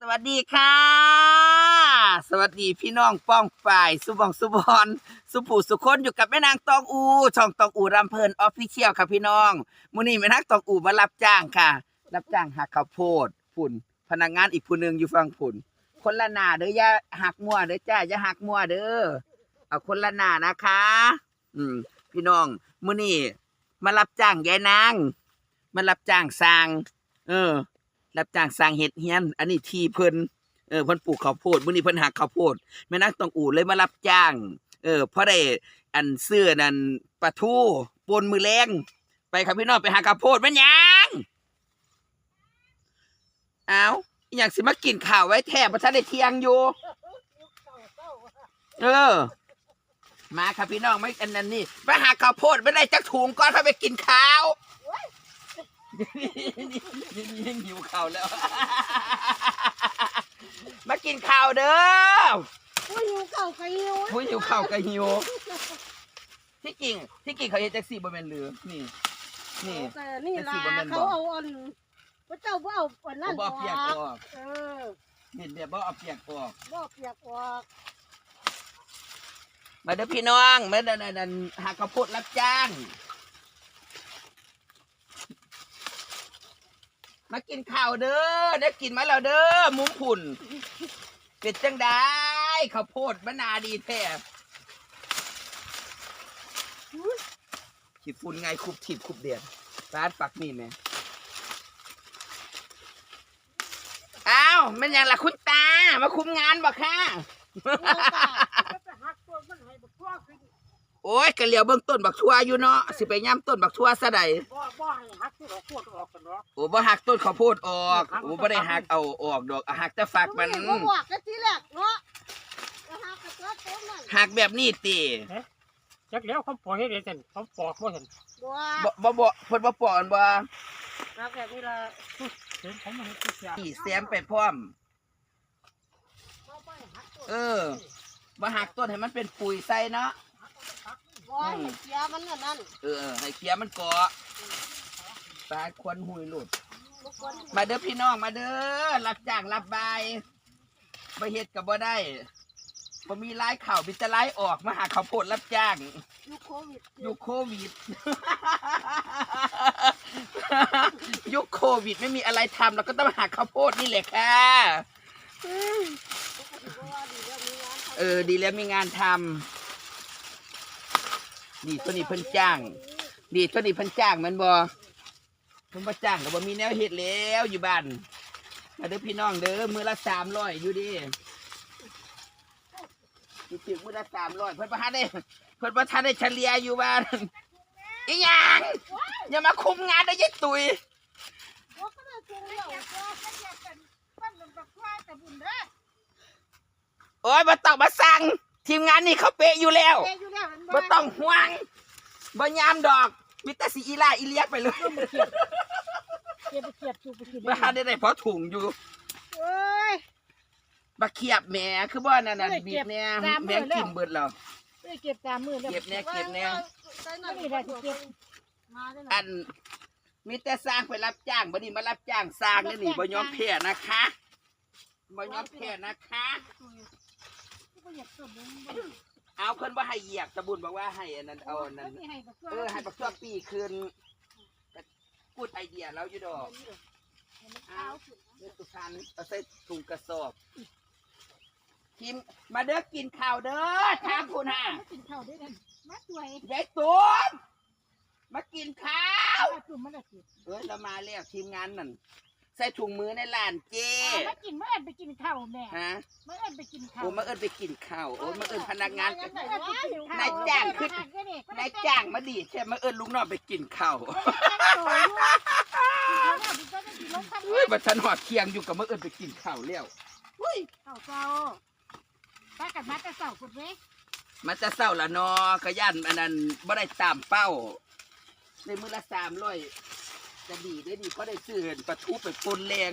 สวัสดีค่ะ สวัสดีพี่น้องป้องฝ่ายสุบองสุบอนสุผู้สุคนอยู่กับแม่นางตองอูช่องตองอูรำเพลินออฟฟิเชียลค่ะพี่น้องมื้อนี้แม่นางตองอูมารับจ้างค่ะ รับจ้างหักข้าวโพดฝุ่น พนักงานอีกผู้หนึงอยู่ฝั่งฝุ่น คนละหน้าเด้ออย่าหักมั่วเด้อจ้าอย่าหักมั่วเด้อเอาคนละหน้านะคะ อืม พี่น้องมื้อนี้มารับจ้างยายนางมารับจ้างสร้าง เออ รับจ้างสร้างเห็ดเฮียน อันนี้ที่เพิ่นเออเพิ่นปลูกข้าวโพดมื้อนี้เพิ่นหักข้าวโพดแม่นักต้องอู่เลยมารับจ้าง เออเพราะได้อันเสื้อนั่นปลาทูปนมือแรงไปครับพี่น้องไปหาข้าวโพดแม่นยังเอาอย่างสิมากินข้าวไว้แทบบ่ทันได้เที่ยงอยู่ เออ มาครับพี่น้องไม่อันนั้นนี่ไปหาข้าวโพดไม่ได้จักถุงก่อนพาไปกินข้าว นี่นี่นี่หิวข้าวแล้ว มากินข้าวเด้อผู้หิวเก่าก็หิวผู้หิวข้าวก็หิว ที่จริงที่จริงเขาเฮ็ดแท็กซี่บ่แม่นหรือนี่ นี่ แต่นี่เป็นสิล่ะบ่แม่นบ่เขาเอาอันพระเจ้าบ่เอาอันนั้เขานบ่เอาเปียกออกเออเห็นแบบบ่เอาเปียกออกบ่เปียกออกมาเด้อพี่น้องมาเด้อนั่นหาข้าวโพดรับจ้าง มากินข้าวเด้อได้กินมาแล้วเด้อมุ้งผุ่นเป็ดจังได้ข้าวโพดมะนาดีแท้ขีดฝุ่นไงคุบถีบคุบเดียนร้านปักนี่แม่อ้าวแมันยังล่ะคุณตา มาคุมงานบ่ค่ะเอาตาไปหักตัวมันให้บักทั่วขึ้นโอ้ยกะเหลียวเบื้องต้นบักทั่วอยู่เนาะสิไปย่ำต้นบักทั่วซะใดบ่ บ่ให้หักตัวออกพวกออกกันเนาะโอ้บ่หักต้นข้าวโพดออกโอ้บ่ได้หักเอาออกดอกอะหักแต่ฝักมันบ่บอกกันทีแรกเนาะแล้วหักกระตัวต้นนั่นหักแบบนี้ติจักแล้วเขาปล่อยให้เด็กเห็นเขาปอกบ่เห็นบ่บ่บ่บ่เพิ่นบ่ปอนบ่หักแบบนี้ล่ะเห็นเขามาให้ทุกอย่างนี่แซมไปพร้อมบ่บ่ให้หักตัวเออบ่หักต้นให้มันเป็นปุ๋ยใส่เนาะ บ่ให้เสียมันนั่นนั่นเออ ให้เคียมันเกาะตายควนหุยหลุดบ่ควรมาเด้อพี่น้องมาเด้อรับจ้างรับบายบ่เฮ็ดก็บ่ได้บ่มีรายเข้ามีแต่รายออกมาหาข้าวโพดรับจ้างยุคโควิดยุคโควิดยุคโควิดไม่มีอะไรทำเราก็ต้องหาข้าวโพดนี่แหละค่ะ เออดีแล้วมีงานทำ ดีตัวนี้เพิ่นจ้างดีตัวนี้เพิ่นจ้างมันบ่เพิ่นบ่จ้างก็บ่มีแนวเฮ็ดแล้วอยู่บ้านมาเด้อพี่น้องเด้อมื้อละ300อยอยู่ดิอยู่ถึงมื้อละ300เพิ่นบ่ทันได้เพิ่นบ่ทันได้เฉลี่ยอยู่บ้านอีหยังอย่ามาคุมงานได้ยัยตุยว่าก็ได้ตัวเดียโอ้ยบ่ต้องมาสั่ง ทีมงานนี่เขาเป๊ะอยู่แล้วเอ้ยอยู่แล้วมันบ่ต้องห่วงบ่ยามดอกมีแต่สิอีลาอีเลียกไปเลยเก็บไปเก็บจูไปกินบ่ทันได้ได้พอถุงอยู่เอ้ย บักเขียบแหม่คือบ่นั่นน่ะเอ้ยบีเก็บบแหน่ตามแมมืองแล้วกินเบิดแล้วเอ้ยเก็บตามมือแล้วเก็บแน่เก็บแน่ ใส่นั่นนี่ได้ที่เก็บมาได้หน่อัอยนมีแต่สร้างไปรับจ้างบ่นี่มารับจ้างสร้างนี่นี่บ่ยอมแพ้นะคะบ่ยอมแพ้นะคะ เอาเพิ่นบ่ให้เหยียบตะบุญบอกว่าให้อันนั้นเอาอันนั้นให้บักควายเออให้บักชั่วปีคืนก็พูดไอเดียแล้วอยู่ดอกเอาขึ้นเลือตุคันเอาใส่ถุงกระสอบทีมมาเด้อกินข้าวเด้อทางคุณฮะมากินข้าวด้วยกันมาสวยยายตูนมากินข้าวเอาจุ่มมาได้สิเอ้ยเรามาแล้วทีมงานนั่น ใส่ถุงมือในร้านเจ้เอามากินเมื่อเอินไปกินข้าวแม่ฮะเมื่อเอินไปกินข้าวโอ้มาเอิญไปกินข้าวโอ้มาเอิญพนักงาน เมื่อเอิ้นไปกินข้วนายจ้างขึ้น นายจ้างมาดีใช่มาเอิญลุงน้องไปกินข้าวเฮ้ยบัดฉันหอดเคียงอยู่กับมาเอิญไปกินข้าวแล้วเฮ้ยข้าวเจ้าถ้ากันมาแต่เสาคุณเว้ยมาจะเศร้าละเนอกระยันอันนั้นบ่ได้ตามเป้าในมือละสามร้อย จะดีได้ดีเพราะได้ซื้อปลาทูไปปนแรง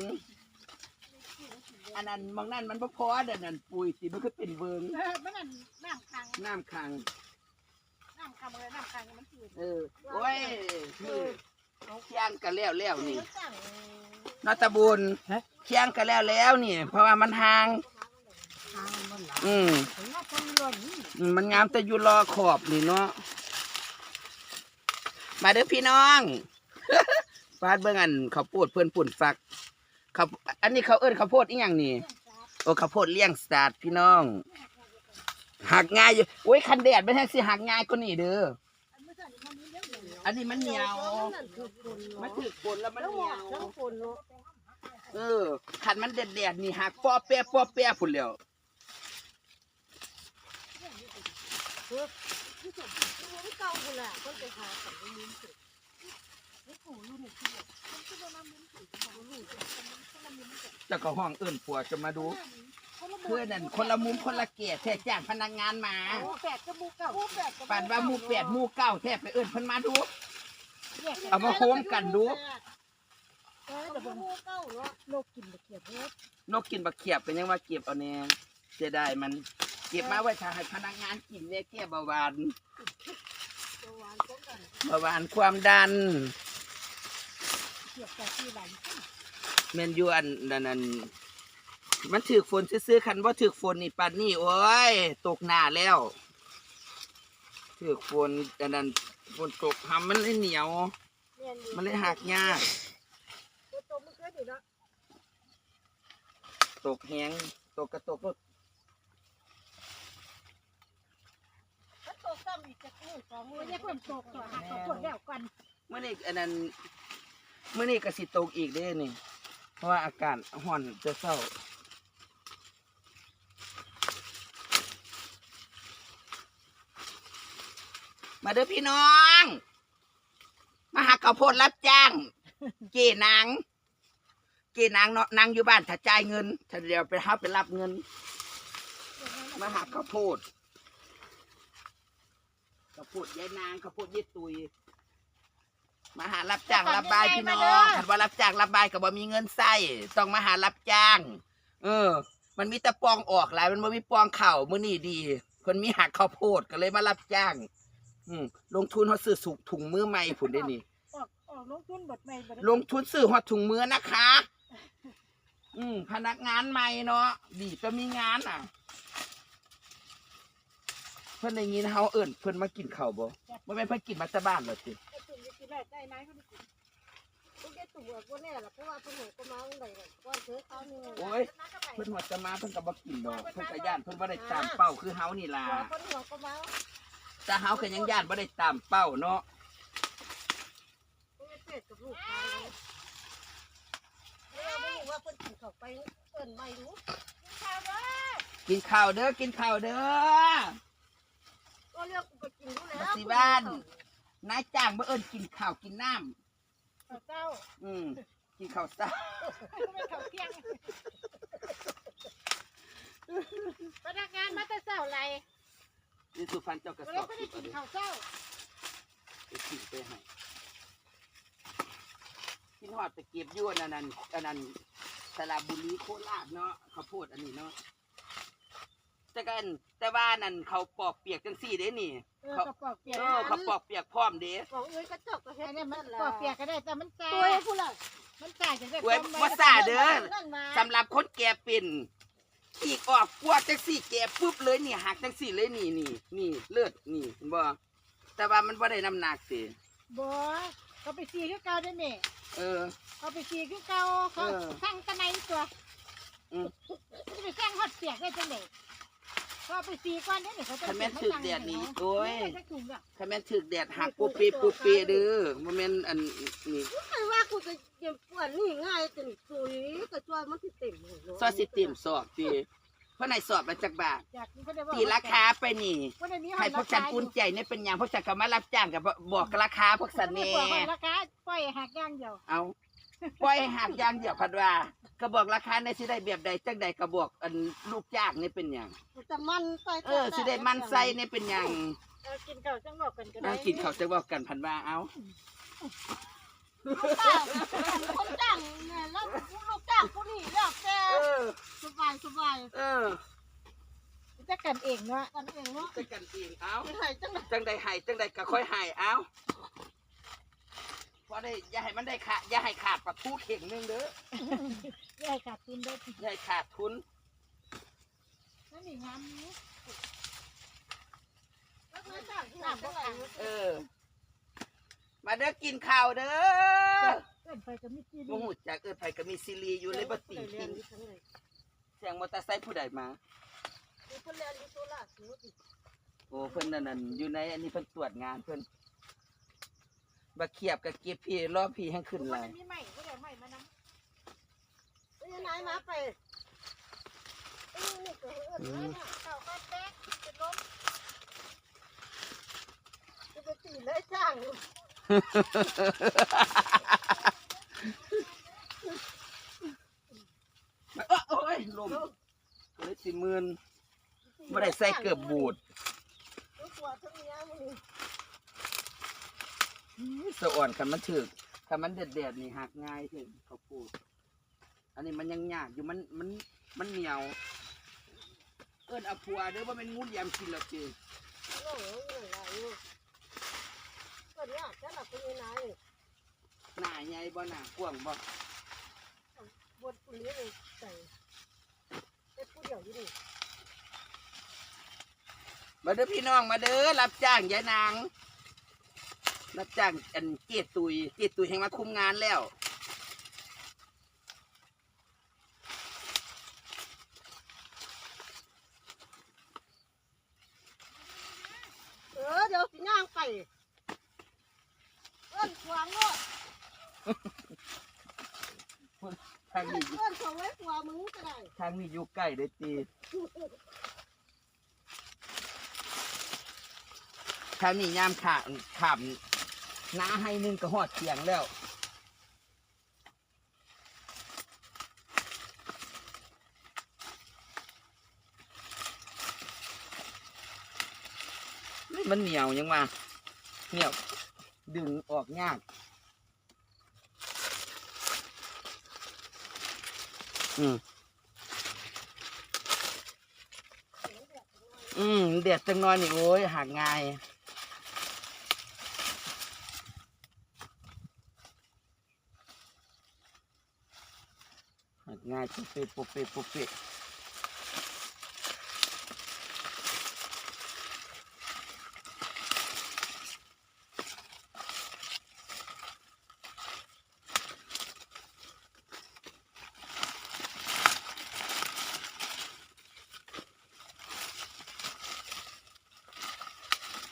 อันนั้นมองนั่นมันบ่พอเดี๋ยวนั้นปุ๋ยสิมันก็เป็นเวิงเออมันนั่นน้ำขังน้ำขัง น้ำขังเลยน้ำขังมันจืดเออ โอ้ยคือเคียงกันแล้วแล้วนี่มันสั่งนาตะบุญเคียงกันแล้วแล้วนี่ เพราะว่ามันห่าง ทางมันหลังอืม ผมว่าคนรวยนี่อืมมันงามแต่อยู่รอขอบนี่เนาะ มาเด้อพี่น้อง ฟาดเบิ่งอันข้าวโพดเพื่อนปุ่นฟักข้าวอันนี้เขาเอิ้นข้าวโพดอีหยังนี่โอ้ข้าวโพดเลี้ยงสัตว์พี่น้องหักง่ายอยู่โอ้ยคันแดดไม่แท้สิหักง่ายกว่านี่เด้ออันนี้มันเหนียวมันถือฝนแล้วมันเหนียวเออคันมันแดดๆนี่หักปอแปะปอแปะพุ่นแล้ว จ้าก็ห้องเอิ้นผัวจะมาดูเพื่อนนั่นคนละมุมคนละเกียรแท้จ้างพนักงานมาหมูแปดกับหมูเก่าหมูแปดกับปันว่าหมู่แปดหมู่เก้าแทบไปเอิ้นเพิ่นมาดูเอามาโฮมกันดู เออเดี๋ยวหมูเก่าเนาะโลกกินตะเกียบเนาะนกกินบักเขียบเป็นยังว่าเก็บเอาแน่เสียดายมันเก็บมาไว้ถ้าให้พนักงานกินเนี่ยแก้เบาหวานตัวหวานต้มกันเบาหวานความดัน เกียบแต่ที่ไหล แม่นอยู่อันนั่นนั่นมันถือฝนซื้อๆคันว่าถือฝนนี่ปันนี่โอ้ย ตกหน้าแล้วถือฝนอันนั้นฝนตกทำมันเลยเหนียว มันเลยหักยากตัวโตมันเกิดอยู่เนาะตกแหงตกกระตกรถถ้าตกซ้ำอีกจะกู้สองมือเนี่ยเพิ่มตกตัวหักตัวแล้วกันเมื่อนี้อันนั้นเมื่อนี้ก็สิตกอีกเด้นี่เพ ราะว่าอากาศห่อนจะเศร้ามาเด้อพี่น้อง มาหาข้าวโพดรับจ้างเจนางเจนางเนาะนางอยู่บ้านถ้าจ่ายเงินถ้าเดี๋ยวไปหาไปรับเงิน มาหาข้าวโพดข้าวโพดยายนางข้าวโพดยายตุย มาหารับจ้างรับบายพี่น้องคันว่ารับจ้างรับบายก็บ่มีเงินใส่ต้องมาหารับจ้าง เออ มันมีแต่ปองออกหลายมันบ่มีปองเข่ามื้อนี้ดีเพิ่นมีหักข้าวโพดก็เลยมารับจ้าง อืมลงทุนเฮาซื้อสุกถุงมือใหม่พุ่นได้นี่ออกออกลงทุนบทใหม่บทลงทุนซื้อฮอดถุงมือนะคะ อืมพนักงานใหม่เนาะดีก็มีงานอะ เพิ่นได้ยินเฮาเอิ้นเพิ่นมากินข้าวบ่บ่แม่นเพิ่นกินมาแต่บ้านเหรอติไอ้ตุ่มจะ กินได้ได้นายเขาไม่กินพวกไอ้ตุ่มพวกเนี่ยแหละเพราะว่าพวกหนูก็มาตั้งแต่ก่อนเธอเขาเนี่ยโอ้ยเพิ่นว่าจะมาเพิ่นก็บ่กินดอกเพิ่นก็ย่านเพิ่นบ่ได้ตามเป้าคือเฮานี่ล่ะคนหัวก็มาแต่เฮาก็ยังย่านบ่ได้ตามเป้าเนาะพวกไอ้เป็ดกับลูกเขาเราไม่รู้ว่าคนกินเขาไปเอิ้นไม่รู้ข้าวว่ากินข้าวเด้อกินข้าวเด้อก็เรียกกูไปกินรู้แล้วมาสิบ้าน นายจ้างบ่เอิ้นกินข้าวกินน้ำเจ้าอืมกินข้าวซะไม่เขาเที่ยงพนักงานมาแต่เช้าไรนี่สุพรรณเจ้าก็เราสอบก็ได้คิดกิเอานเด้อข้าวเช้าไปกินไปให้กินฮอดไปเก็บอยู่อันนั้นอันนั้นสระบุรีโคราชเนาะข้าวโพดอันนี้เนาะ แต่กันแต่ว่านั่นเขาปอกเปียกจังซี่เด้นี่เออกระปอกเปียกเออเขาปอกเปียกพร้อมเด้ของเอ้ยกระจกก็เฮ็ดเนี่ยมันปอกเปียกก็ได้แต่มันตายตัวให้ผู้หลักมันตายจะได้เว้ยบ่ซ่าเด้อสำหรับคนแก่เป็นอีกออกกวดจังซี่แก่ปุ๊บเลยนี่หักจังซี่เลยนี่นี่นี่เลือดนี่เห็นบ่แต่ว่ามันบ่ได้น้ำหนักสิบ่เขาไปซีคือเก่าได้แม่เออเขาไปซีคือเก่าเขาเออสั่งตะไนตัวอืมจะไปสั่งฮอดเปียกได้จังได๋ เขาเอาไปซีก่อนเด้นี่เขาจะคันแม่นถึกแดดนี่โอ้ยจะถุงอะถ้าแม่นถึกแดดหักปุ๊บเปปุ๊บเปเด้อบ่แม่นอันนี่ไม่ว่ากูจะเก็บปวดนี่ง่ายจนสุยกระจอยมันสิเต็มเลยเนาะซอสสิเต็มสอบติเพราะไหนสอบมาจากบาทอยากเขาได้ว่าตีราคาไปนี่บ่ได้มีให้พวกฉันอุ่นใจเนี่ยเป็นหยังพวกฉันก็มารับจ้างกับบอกราคาพวกฉันแน่แน่ราคาปล่อยหักอย่างเดียวเอาปล่อยให้หักอย่างเดียวพัดว่า ก็บอกราคาในสิได้แบบใดจังใดก็บอกอันลูกจ้างนี่เป็นหยังจะมันใส่เออสิได้มันใส่นี่เป็นหยังเออกินข้าวจังบอกกันก็ได้น่ากินเขาวจะบอกกันพันว่าเอาคนจ้างเนี่ยแล้วลูกจ้างผู้นี่แล้วแกเออสบายสบายเออจะกันเองเนาะกันเองเนาะจะกันเองเอาไม่ให้จังเลยจังใดให้จังใดก็ค่อยให้เอา พออได้อย่าให้มันได้ขาดอย่าให้ขาดปลาทูเข่งหนึงเด้อใหญ่ขาดทุนได้อย่าให้ขาดทุนนั่นนี่งามนี้แล้วมาจากที่ไหนเท่าไหร่เออ มาเด้อกินข้าวเด้อเกินไปก็ไม่กินมหูจากเอิดไปก็มีซีรีอยู่เลยบ่ตีเรีกิยนนอยู่ทั้งเลยเสียงมอเตอร์ไซค์ผู้ใดมามีคนเรียนอยู่ตัวละสูงอีกโอ้เพิ่นนั่นนั่นอยู่ในอันนี้เพิ่นตรวจงานเพิ่น บักเขียบกับเก็บพี่รอบพี่ให้ขึ้นเลยมีใหม่ก็เดี๋ยวใหม่มานนี่นายมาไปเออนี่ก็เอื้อนเนี่ยเต่าก็แป๊กเป็นลมจะไปตีเลยจ้างเอ้โอ้ยลมเลยสิหมื่นบ่ได้ใส่เกือบบูดรู้ตัวทั้งเนี้ยมึง สะอ่อนคันมันถึกคันมันเด็ดๆนี่หักง่ายถึงเขาพูด อันนี้มันยังยากอยู่มันมันมันเหนียว เอิ้นเอาผัวเด้อว่าเป็นงูเหลี่ยมกินแล้วจีโอ้โหเหนื่อยอยู่ก็เนี่ยจะหลับเป็นยังไงหน้าใหญ่บ่หน้ากว้างบ่บนปุ๋ยเลยใส่เป็นผู้เดียวอยู่นี่มาเด้อพี่น้องมาเด้อรับจ้างยายนาง รับจ้างอันเกียรตุยเกียรตุยแห่งมาคุมงานแล้วเออเดี๋ยวสิย่างไปเอิ้นขวางโลดทางนี้เอิ้นขวางไว้ขวามึงก็ได้ทางนี้อยู่ใกล้เด้อตีทางนี้ยามขาขาม น้าให้หนึงก็หอดเสียงแล้วมันเหนียวยังมาเหนียวดึงออกยากอืมอืมเด็ดจังน้อยนี่โอ้ยหักง่าย หักง่ายปุ๊บป๊ะปุ๊บป๊ะปุ๊บป๊ะ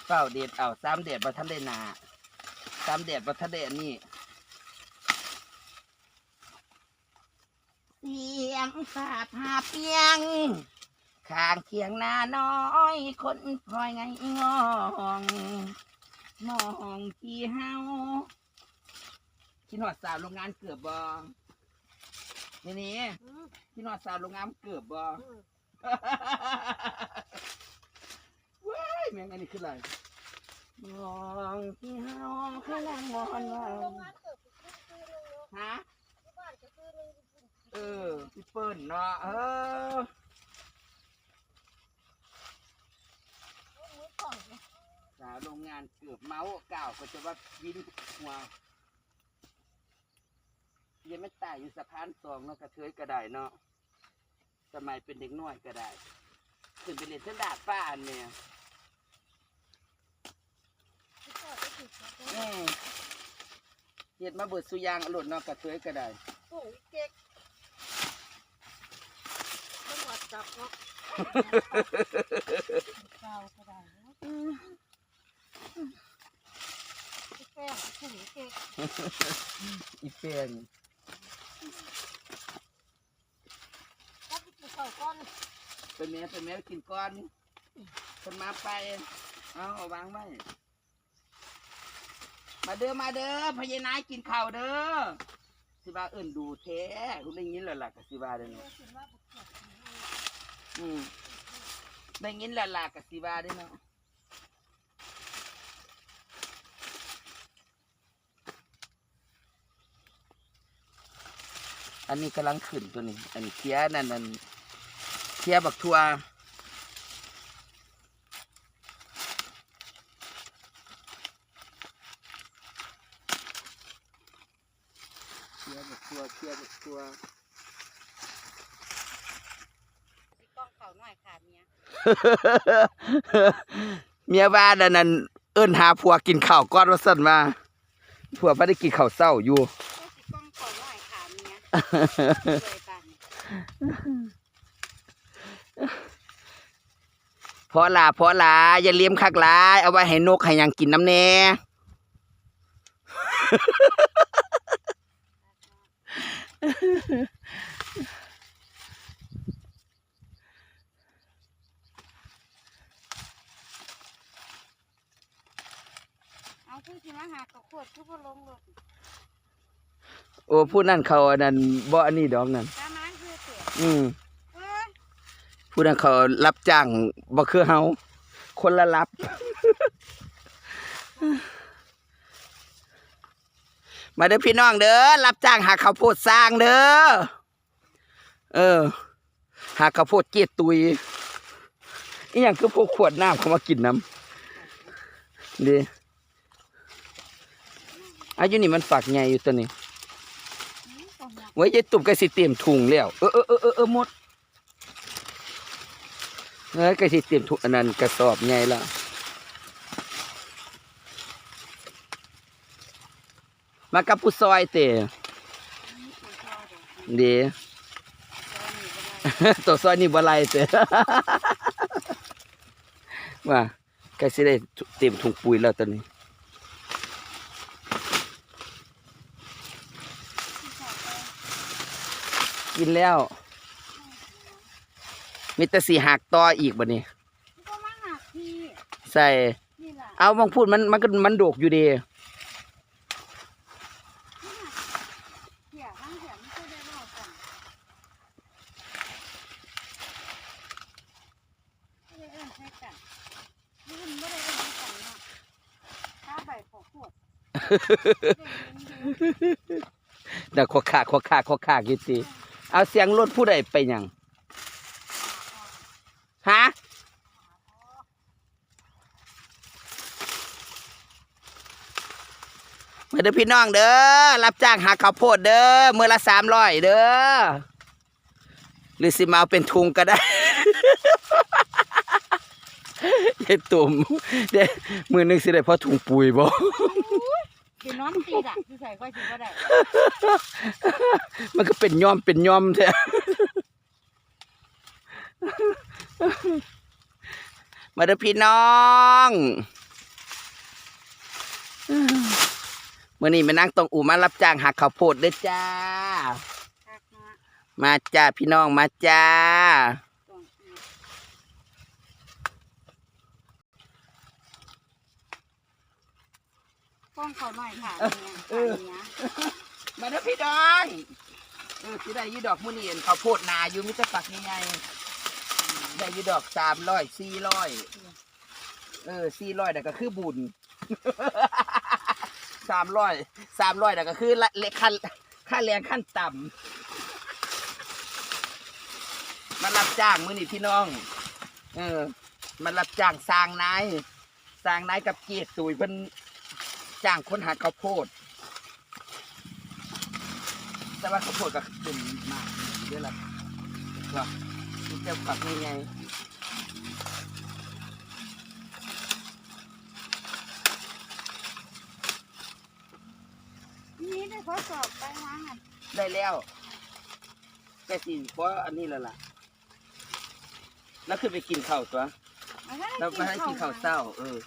เฝ้าเด็ดเอาสามเด็ดมาทันได้นาสามเด็ดมาทันได้อันนี้เสียงสาบหาเปียงข้างเคียงนาน้อยคนพลอยไงงองมองที่เฮาคิดหอดสาวโรงงานเกือบบอนี่นี่อืมคิดหอดสาวโรงงานเกือบบออืมว้ายแม่งอันนี้คืออะไรมองที่เฮาข้างล่างมอนว่าโรงงานเกิดปีนึงเนาะฮะ ที่บ้านก็คือนึง เออพี่เปิ้ลเนาะเออสาวโรงงานเกือบเมาส์เก่าวก็จะว่าวินหัวยังไม่ตายอยู่สะพานสองเนาะกระเทยก็ไดเนาะสมัยเป็นเด็กน้อยก็ได้ขึ้นไปเรียนเส้นดาดฟ้าอันเนี่ยที่ก่อนก็ติดมเฮ็ดมาเบิดสุยางอรดเนาะกระเทยก็ไดโอ้ยเก๊ก จังหวัดจับเนาะเต่าก็ได้นะแป้งถุงเก๊กอีเปียนก็ไปกินข้าวก้อนเป็นแม่เป็นแม่กินก้อนคนมาไปเอาเอาวางไว้มาเด้อมาเด้อพญานายกินข้าวเด้อสิบาเอิ่นดูแท้คุณได้ยินแล้วล่ะกับสิบาเด้อเนาะ อืมได้ยินละลากับสีบาด้วยเนาะอันนี้กำลังขึ้นตัวนี้ อันเคี้ยนั่นนั่นเคี้ยบักทัว ลียร์ตัว สิกล้องเขาหน่อยค่ะเมีย เมียบ้านอันนั้น เอิ้นหาผัวกินข้าวก่อนว่าซั่นว่าผัวบ่ได้กินข้าวเช้าอยู่ก้องเขาหน่อยค่ะเมียพอลาพอลาอย่าเลี้ยมคักลายเอาไว้ให้นกให้ยังกินน้ำแน่ เอาผู้สิมาหาเขาขวดทุกคนลงรถโอ้ผู้นั้นเขาอันนั้นบ่อันนี้ดอกนั่น ตามนั้นคือเสียอืมเอ้ยผู้นั้นเขารับจ้างบ่คือเฮาคนละรับ มาเด้อพี่น้องเด้อรับจ้างหาข้าวโพดสร้างเด้อเออ หาข้าวโพดเกียตุยอีหยังคือพวกขวดน้ำเขามากินน้ำดี อายุนี่มันฝักใหญ่อยู่ตัวนี้นี่ตรงเนี้ยไว้ยายตุ่มก็สิเตรียมถุงแล้วเออเออเออเออเออหมดเอ้ยก็สิเตรียมถุงอันนั้นกระสอบใหญ่ละมากับผู้ซอยเตะนี่คือชอบเดี๋ยวเดีเดี๋ยวนี่ก็ได้ตัวซอยนี่บ่ไรเตะว่าก็สิได้เตรียมถุงปุ๋ยแล้วตอนนี้ กินแล้วมีแต่สีหักต่ออีกบ่นี่มันก็มาหาพี่ใส่นี่แหละเอาบางพูดมันมันก็มันโดกอยู่ดีเสียข้างเสียไม่ค่อยได้เล่ากันไม่ได้เอิ้นให้กันนี่มันไม่ได้เอิ้นให้กันเนาะถ้าใบขอขวดเดี๋ยวขอขากขอขากขอขากอยี่สิ เอาเสียงรถผู้ใดไปยังฮะมาเด้อพี่น้องเด้อรับจ้างหาข้าวโพดเด้อมือละสามร้อยเด้อหรือสิมาเป็นทุงก็ได้เฮ็ดตุ่มเด้มือหนึงสิได้พอถุงปุ๋ยบ่ คือนอนตีด่ะคือใส่ก้อยถือก็ได้มันก็เป็นย่อมเป็นย่อมแท้มาเด้อพี่น้องมื่อนี้มานั่งตรงอู่มารับจ้างหักข้าวโพดเด้อจ้าคักเนาะมาจ้าพี่น้องมาจ้า ตรงอีก ป้องเขาหน่อยค่ะเนี่ยเออขาเนี้ยมาเด้อพี่น้องเออสิได้อยี่ดอกมื้อนี้เห็นข้าวโพดนาอยู่มิตรฝักใหญ่ๆได้อยี่ดอกสามร้อยสี่ร้อยเออสี่ร้อยแต่ก็คือบุญสามร้อยสามร้อยแต่ก็คือละเลขั้นค่าแรงขั้นต่ำมารับจ้างมื้อนี้พี่น้อง เออมารับจ้างสร้างนายสร้างนายกับเกียรติตุยเพิ่น จ้างคนหาข้าวโพด แต่ว่าข้าวโพดก็เป็นมากเยอะละว่ามันจะฝักยังไงนี่ได้ข้อสอบไปวางอะได้แล้วแกสิเพราะอันนี้แล้วล่ะ แล้วขึ้นไปกินข้าวตัวเอาให้แล้วไปให้กินข้าวเศร้า เออ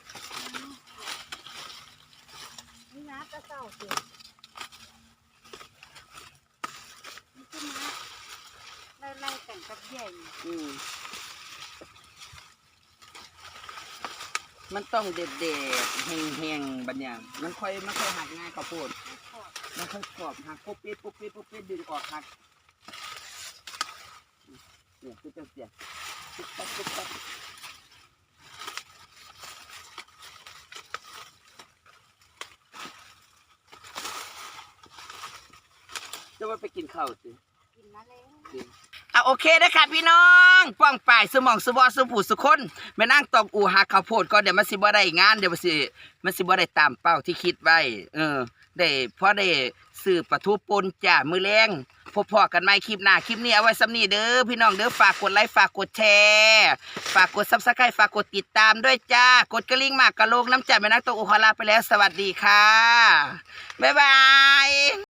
นี่นะกระเจ้าเสียนี่คือมาไล่ไล่แต่งกับใหญ่อืมมันต้องเด็ดเด็ดๆแห้งๆบัดเนี่ยมันค่อยมันค่อยหักง่ายข้าวโพดมันค่อยกรอบหักปุ๊บปิ๊บปุ๊บปิ๊บปุ๊บปิ๊บดึงออกหักเนี่ยคือจังเสียปุ๊บปั๊บปุ๊บปั๊บ จะว่าไปกินข้าวสิกินมาแล้วอะโอเคนะคะพี่น้องป้องป่ายสมองสบอสผู้สุคนแม่นั่งตอกอูหาข้าวโพดก่อนเดี๋ยวมันสิบ่ได้งานเดี๋ยวมันสิมันสิบ่ได้ตามเป้าที่คิดไว้ เออ ได้พอได้ซื้อปลาทูปนจ้ามือแรงพบพอกันใหม่คลิปหน้าคลิปนี้เอาไว้สำนีเด้อพี่น้องเด้อฝากกดไลค์ฝากกดแชร์ฝากกดซับสไครต์ฝากกดติดตามด้วยจ้ากดกระลิ่งมากกระโลกน้ำจ่ายแม่นักตัวอุคาลาไปแล้วสวัสดีค่ะบ๊ายบาย